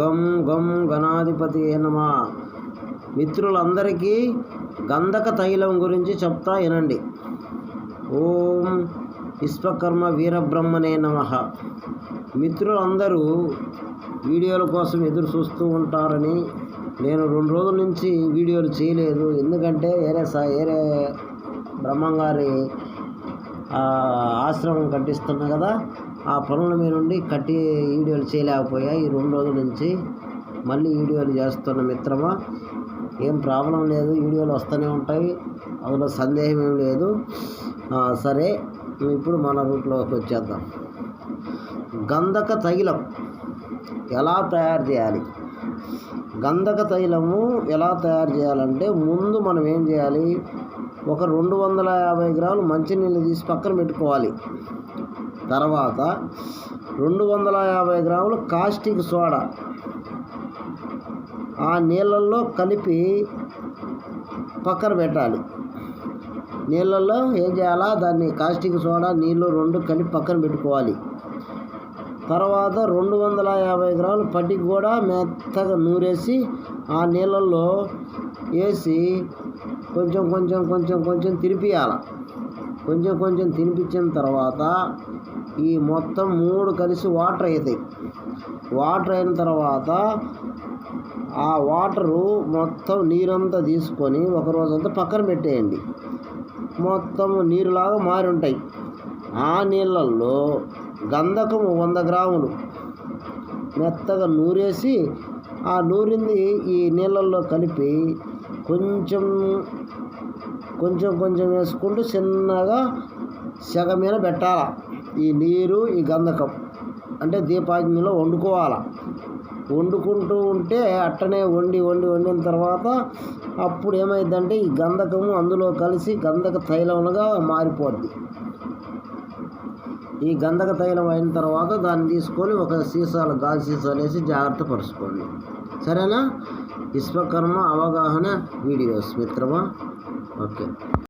గం గం గణాధిపతి నమ. మిత్రులందరికీ గంధక తైలం గురించి చెప్తా వినండి. ఓం విశ్వకర్మ వీరబ్రహ్మనే నమ. మిత్రులందరూ వీడియోల కోసం ఎదురు చూస్తూ ఉంటారని నేను రెండు రోజుల నుంచి వీడియోలు చేయలేదు. ఎందుకంటే వేరే సా వేరే బ్రహ్మంగారి ఆశ్రమం కట్టిస్తున్నా కదా ఆ పనుల మీద నుండి కట్టి వీడియోలు చేయలేకపోయా ఈ రెండు రోజుల నుంచి. మళ్ళీ వీడియోలు చేస్తున్న మిత్రమా ఏం ప్రాబ్లం లేదు వీడియోలు వస్తూనే ఉంటాయి అందులో సందేహం ఏం లేదు. సరే ఇప్పుడు మన రూట్లోకి వచ్చేద్దాం. గంధక తైలం ఎలా తయారు చేయాలి? గంధక తైలము ఎలా తయారు చేయాలంటే ముందు మనం ఏం చేయాలి? ఒక రెండు వందల యాభై గ్రాములు మంచినీళ్ళు తీసి పక్కన పెట్టుకోవాలి. తర్వాత రెండు వందల యాభై గ్రాములు కాస్టిక్ సోడా ఆ నీళ్ళల్లో కలిపి పక్కన పెట్టాలి. నీళ్ళల్లో ఏం చేయాలా? దాన్ని కాస్టిక్ సోడా నీళ్ళు రెండు కలిపి పక్కన పెట్టుకోవాలి. తర్వాత రెండు వందల యాభై గ్రాములు పట్టికి కూడా మెత్తగా నూరేసి ఆ నీళ్ళల్లో వేసి కొంచెం కొంచెం కొంచెం కొంచెం తినిపియాలి కొంచెం కొంచెం తినిపించిన తర్వాత ఈ మొత్తం మూడు కలిసి వాటర్ అవుతాయి వాటర్ అయిన తర్వాత ఆ వాటరు మొత్తం నీరంతా తీసుకొని ఒక రోజంతా పక్కన పెట్టేయండి. మొత్తం నీరులాగా మారి ఉంటాయి ఆ నీళ్ళల్లో గంధకము వంద గ్రాములు. మెత్తగా నూరేసి ఆ నూరింది ఈ నీళ్ళల్లో కలిపి కొంచెం కొంచెం కొంచెం వేసుకుంటూ చిన్నగా సెగ మీద పెట్టాలి. ఈ నీరు ఈ గంధకం. అంటే దీపాగ్నిలో వండుకోవాలి. వండుకుంటూ ఉంటే అట్టనే వండి వండి వండిన తర్వాత అప్పుడు ఏమైందంటే ఈ గంధకము అందులో కలిసి గంధక తైలంగా మారిపోద్ది. ఈ గంధక తైలం అయిన తర్వాత దాన్ని తీసుకొని ఒక సీసాలు గాజు సీసాలు వేసి జాగ్రత్త పరుచుకోండి. సరేనా? విశ్వకర్మ అవగాహన వీడియోస్ మిత్రమా? ఓకే.